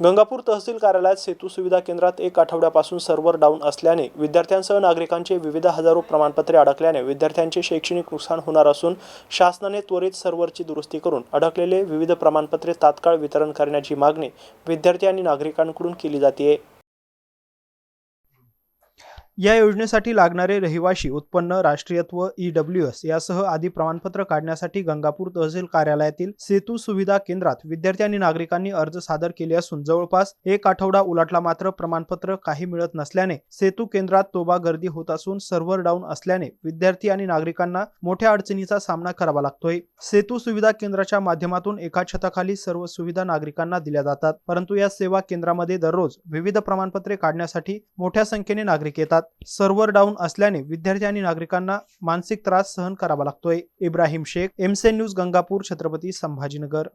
गंगापूर तहसील कार्यालयात सेतू सुविधा केंद्रात एक आठवड्यापासून सर्व्हर डाऊन असल्याने विद्यार्थ्यांसह नागरिकांचे विविध हजारो प्रमाणपत्रे अडकल्याने विद्यार्थ्यांचे शैक्षणिक नुकसान होणार असून शासनाने त्वरित सर्व्हरची दुरुस्ती करून अडकलेले विविध प्रमाणपत्रे तात्काळ वितरण करण्याची मागणी विद्यार्थी आणि नागरिकांकडून केली जाते या योजनेसाठी लागणारे रहिवाशी उत्पन्न राष्ट्रीयत्व ई डब्ल्यू एस यासह आदी प्रमाणपत्र काढण्यासाठी गंगापूर तहसील कार्यालयातील सेतू सुविधा केंद्रात विद्यार्थी आणि नागरिकांनी अर्ज सादर केले असून जवळपास एक आठवडा उलटला मात्र प्रमाणपत्र काही मिळत नसल्याने सेतू केंद्रात तोबा गर्दी होत असून सर्व्हर डाऊन असल्याने विद्यार्थी आणि नागरिकांना मोठ्या अडचणीचा सामना करावा लागतोय. सेतू सुविधा केंद्राच्या माध्यमातून एका छताखाली सर्व सुविधा नागरिकांना दिल्या जातात परंतु या सेवा केंद्रामध्ये दररोज विविध प्रमाणपत्रे काढण्यासाठी मोठ्या संख्येने नागरिक येतात. सर्व्हर डाऊन असल्याने विद्यार्थी आणि नागरिकांना मानसिक त्रास सहन करावा लागतोय. इब्राहिम शेख एमसे न्यूज गंगापूर छत्रपती संभाजीनगर.